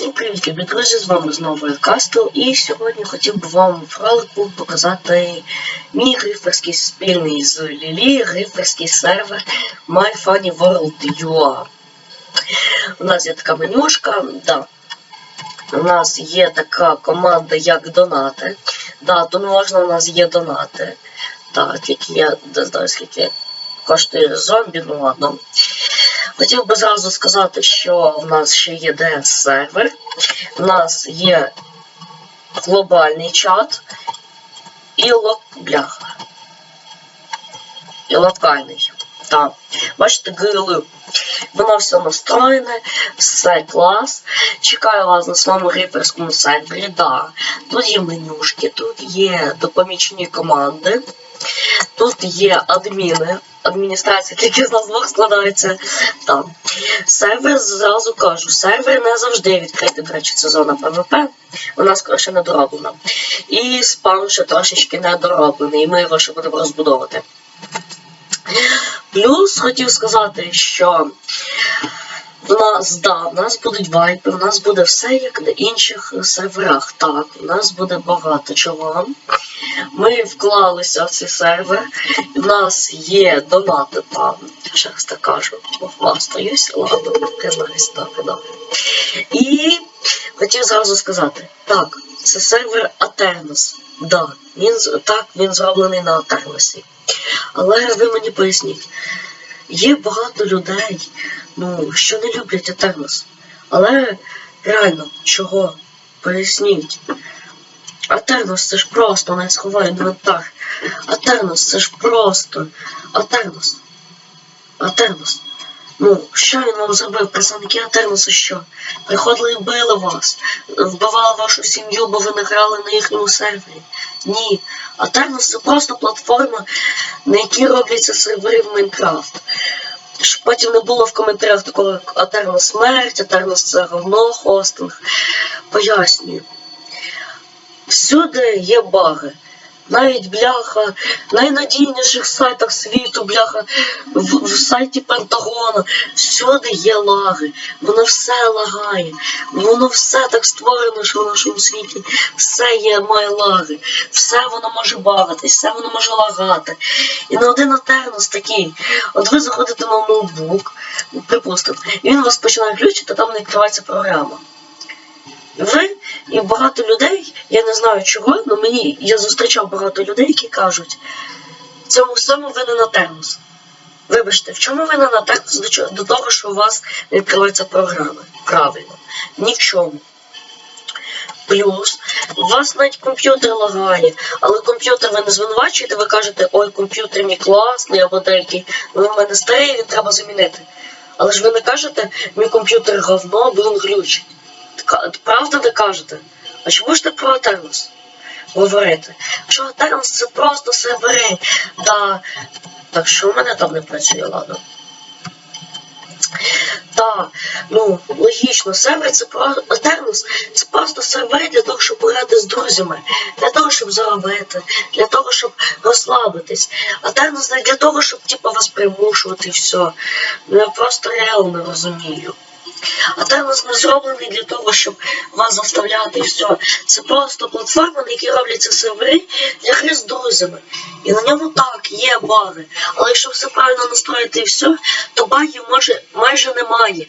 Всім привіт, любі друзі! З вами знову я Кастел, і сьогодні хотів би вам в ролику показати мій гриферський спільний з Лілі, гриферський сервер My Funny World UA. У нас є така менюшка, да. У нас є така команда, як донати. Да, тут можна у нас є донати. Так, тільки я не знаю, скільки коштує зомбі, ну ладно. Хотів би зразу сказати, що в нас ще є DS сервер, у нас є глобальний чат і лок... бляха. І локальний. Так. Бачите, ГЛ. Воно все настроєне, все клас. Чекаю вас на своєму риперському сервері. Да. Тут є менюшки, тут є допомічні команди, тут є адміни. Адміністрація тільки з нас двох складається там. Сервер зразу кажу, сервер не завжди відкритий, до речі, це зона ПВП. У нас ще не дороблена. І спам ще трошечки не дороблений, і ми його ще будемо розбудовувати. Плюс хотів сказати, що да, в нас будуть вайпи, у нас буде все як на інших серверах. Так, у нас буде багато чого. Ми вклалися в цей сервер, у нас є донати там. Ще так кажу, похвастаюсь, ладно, признаюсь, добре, добре. І хотів зразу сказати, так, це сервер Атернос. Да, він, так, він зроблений на Атерносі. Але ви мені поясніть, є багато людей, ну, що не люблять Атернос. Але реально, чого? Поясніть. Атернос це ж просто не сховай інвентар. Атернос це ж просто. Атернос. Атернос. Ну, що він вам зробив? Представники Атерноса що? Приходили і били вас, вбивали вашу сім'ю, бо ви не грали на їхньому сервері. Ні. Атернос це просто платформа, на якій робляться сервери в Майнкрафт. Щоб потім не було в коментарях такого як Атерна смерть, Атерна це говно, хостинг. Пояснюю. Всюди є баги. Навіть бляха, найнадійніших сайтах світу, бляха, в, в сайті Пентагона, всюди є лаги, воно все лагає, воно все так створено, що в нашому світі все є, має лаги, все воно може багатись, все воно може лагати. І не один атернос такий. От ви заходите на ноутбук, припустимо, він вас починає глючити, там не відкривається програма. Ви і багато людей, я не знаю чого, але мені я зустрічав багато людей, які кажуть, цьому всьому винен термос. Вибачте, в чому винен на термос до, того, що у вас не відкриваються програми? Правильно, ні в чому. Плюс, у вас навіть комп'ютер лагає, але комп'ютер ви не звинувачуєте, ви кажете, ой, комп'ютер мій класний або деякий, ну в мене старий, він треба замінити. Але ж ви не кажете, мій комп'ютер говно, бо він глючить. Правда не кажете? А чому ж так про Атернос говорити? Що Атернос це просто сервери. Да. Так що в мене там не працює, ладно. Так, ну, логічно, сервер це про Атернос це просто сервери для того, щоб грати з друзями, для того, щоб заробити, для того, щоб розслабитись. Атернос не для того, щоб типу, вас примушувати і все. Ну я просто реально не розумію. А термос не зроблений для того, щоб вас заставляти і все. Це просто платформа, на якій робляться сервери для гри з друзями. І на ньому так, є баги. Але якщо все правильно настроїти і все, то багів може майже немає.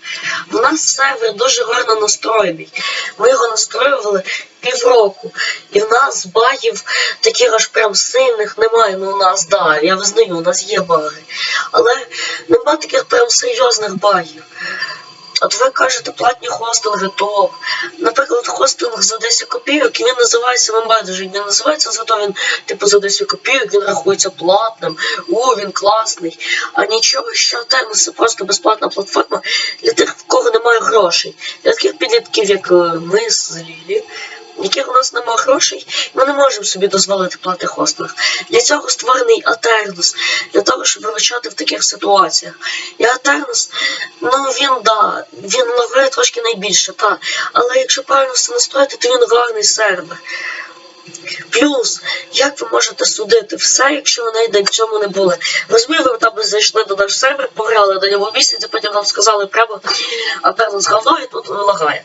У нас сервер дуже гарно настроєний. Ми його настроювали півроку. І в нас багів таких аж прям сильних немає. Ну у нас, да, я визнаю, у нас є баги. Але нема таких прям серйозних багів. От ви кажете платні хостинги топ. Наприклад, хостинг за 10 копійок, він називається вам байдуже. Він називається зато він, типу, за 10 копійок, він рахується платним. О, він класний. А нічого, що Термос це просто безплатна платформа для тих, в кого немає грошей. Для таких підлітків, як е, ми з Лілі. Яких у нас немає грошей, ми не можемо собі дозволити плати хостинг. Для цього створений Атернус, для того, щоб виручати в таких ситуаціях. І Атернус, ну він да, він лагає трошки найбільше, так. Але якщо правильно все настроїти, то він гарний сервер. Плюс, як ви можете судити все, якщо ви навіть в цьому не були? Розумію, ви там зайшли до наш сервер, пограли до нього місяць, а потім нам сказали, прямо Атернус говно і тут лагає.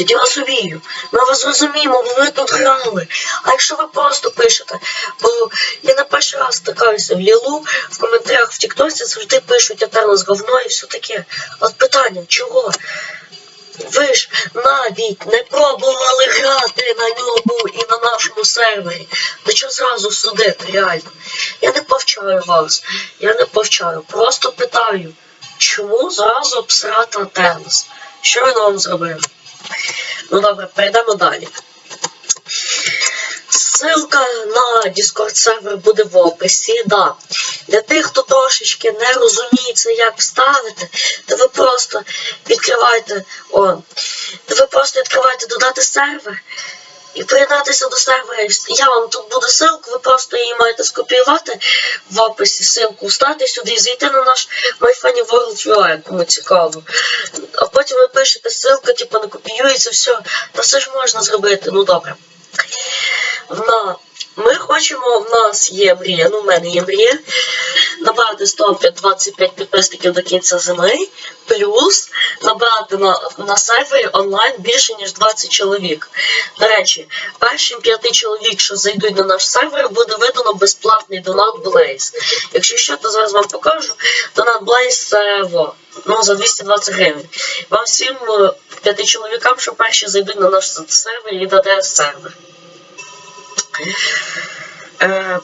Тоді вас увію. Ми вас зрозуміємо, бо ви тут грали. А якщо ви просто пишете, бо я не перший раз стикаюся в Лілу, в коментарях в Тіктосі завжди пишуть Етернос говно і все таке. От питання, чого? Ви ж навіть не пробували грати на ньому і на нашому сервері. Та що зразу судити, реально? Я не повчаю вас, я не повчаю, просто питаю, чому зразу обсирати Атернос? Що він вам зробив? Ну добре, перейдемо далі. Ссылка на Discord сервер буде в описі. Да. Для тих, хто трошечки не розуміється, як вставити, то ви просто відкриваєте. О, то ви просто відкриваєте додати сервер і приєднатися до сервера. Я вам тут буду ссылку, ви просто її маєте скопіювати в описі, ссылку встати сюди і зайти на наш MyFunny World UI, кому цікаво. Потім ви пишете ссылка, типу, не копіюється, все. Та все ж можна зробити, ну добре. На... Ми хочемо, в нас є мрія, ну в мене є мрія, набрати 125 підписників до кінця зими, плюс набрати на, на сервері онлайн більше, ніж 20 чоловік. До речі, першим п'яти чоловік, що зайдуть на наш сервер, буде видано безплатний донат Blaze. Якщо що, то зараз вам покажу. Донат Blaze це во, ну, за 220 гривень. Вам всім е, п'яти чоловікам, що перші зайдуть на наш сервер і даде сервер. Е,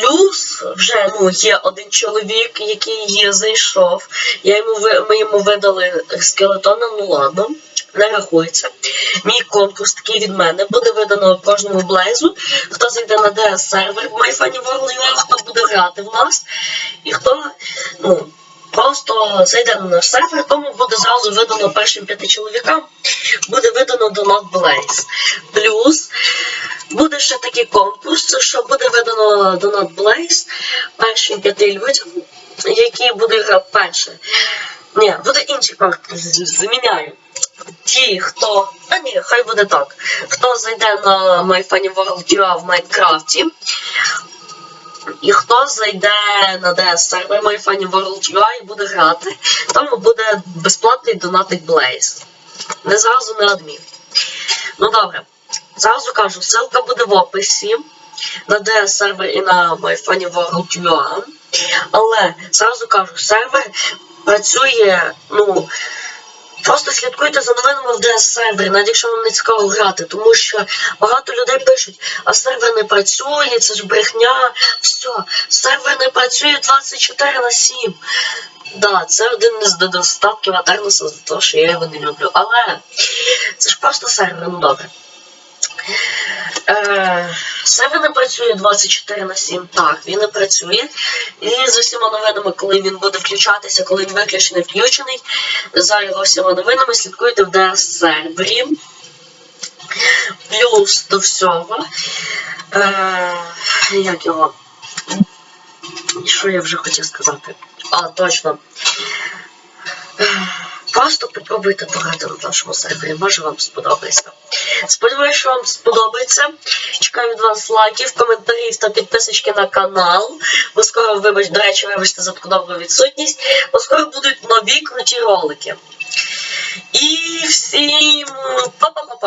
плюс вже ну, є один чоловік, який зайшов. Я йому ми йому видали скелетона, ну ладно, не рахується. Мій конкурс такий від мене буде видано кожному блейзу. Хто зайде на DS сервер в MyFunny World UA, хто буде грати в нас, і хто ну, просто зайде на наш сервер, тому буде зразу видано першим п'яти чоловікам, буде видано донат Blaze. Плюс Буде ще такий конкурс, що буде видано Донат Blaze першим п'яти людям, які буде грати перше. Ні, буде інший конкурс, зміняю. Ті, хто. А ні, хай буде так. Хто зайде на MyFunny World UA в Майнкрафті, і хто зайде на DS сервер MyFunny World UA і буде грати, тому буде безплатний донатик Blaze. Не зразу не адмін. Ну добре. Зразу кажу, ссылка буде в описі на DS сервер і на MyFunny World UA. Але зразу кажу, сервер працює, ну. Просто слідкуйте за новинами в DS сервері, навіть якщо вам не цікаво грати, тому що багато людей пишуть, а сервер не працює, це ж брехня. Все, сервер не працює 24 на 7. Да, це один із недостатків Атерноса за те, що я його не люблю. Але це ж просто сервер, ну добре. Е, сервер не працює 24 на 7, так, він не працює. І з усіма новинами, коли він буде включатися, коли він виключений, включений, за його всіма новинами слідкуйте в DS сервері. Плюс до всього. Е, як його? Що я вже хотів сказати? А, точно. Просто попробуйте пограти на нашому сервері, може вам сподобається. Сподіваюсь, що вам сподобається. Чекаю від вас лайків, коментарів та підписочки на канал. Бо скоро, вибач, до речі, вибачте за таку довгу відсутність. Бо скоро будуть нові круті ролики. І всім па-па-па-па!